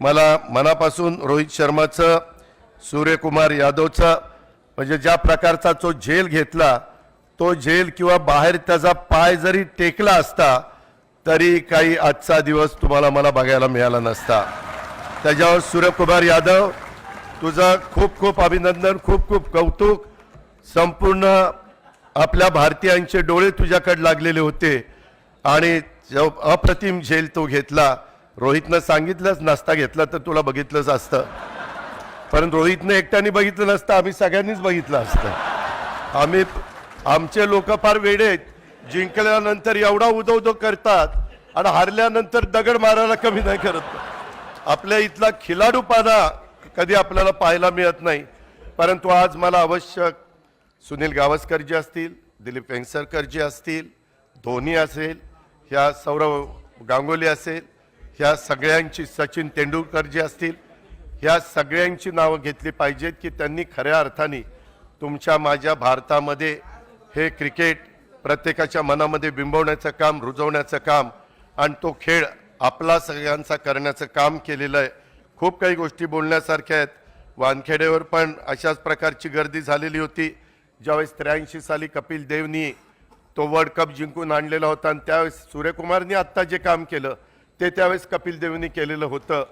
मला मनापासून रोहित शर्माचं सूर्यकुमार यादवचं म्हणजे ज्या प्रकारचा तो झेल घेतला तो झेल किंवा बाहेर त्याचा पाय जरी टेकला असता तरी काही आजचा दिवस तुम्हाला मला बघायला मिळाला नसता. त्याच्यावर सूर्यकुमार यादव तुझं खूप खूप अभिनंदन खूप खूप कौतुक. संपूर्ण आपल्या भारतीयांचे डोळे तुझ्याकडे लागलेले होते आणि अप्रतिम झेल तो घेतला. रोहितनं सांगितलंच नसता घेतला तर तुला बघितलंच असतं. कारण रोहितनं एकट्याने बघितलं नसतं आम्ही सगळ्यांनीच बघितलं असतं. आम्ही आमचे लोक फार वेडे जिंकल्यानंतर एवढा उदो उदो करतात आणि हारल्यानंतर दगड मारायला कमी नाही करत. आपल्या इथला खिलाडूपणा कधी आपल्याला पाहायला मिळत नाही. परंतु आज मला आवश्यक सुनील गावस्करजी असतील दिलीप वेंगसरकरजी असतील धोनी असेल ह्या सौरव गांगुली असेल ह्या सगळ्यांची सचिन तेंडुलकर जे असतील ह्या सगळ्यांची नावं घेतली पाहिजेत की त्यांनी खऱ्या अर्थाने तुमच्या माझ्या भारतामध्ये हे क्रिकेट प्रत्येकाच्या मनामध्ये बिंबवण्याचं काम रुजवण्याचं काम आणि तो खेळ आपला सगळ्यांचा करण्याचं काम केलेलं आहे. खूप काही गोष्टी बोलण्यासारख्या आहेत. वानखेडेवर पण अशाच प्रकारची गर्दी झालेली होती. ज्यावेळेस त्र्याऐंशी साली कपिल देवनी तो वर्ल्ड कप जिंकून आणलेला होता आणि त्यावेळेस सूर्यकुमारनी आत्ता जे काम केलं ते त्यावेळेस कपिल देवनी केलेलं होतं.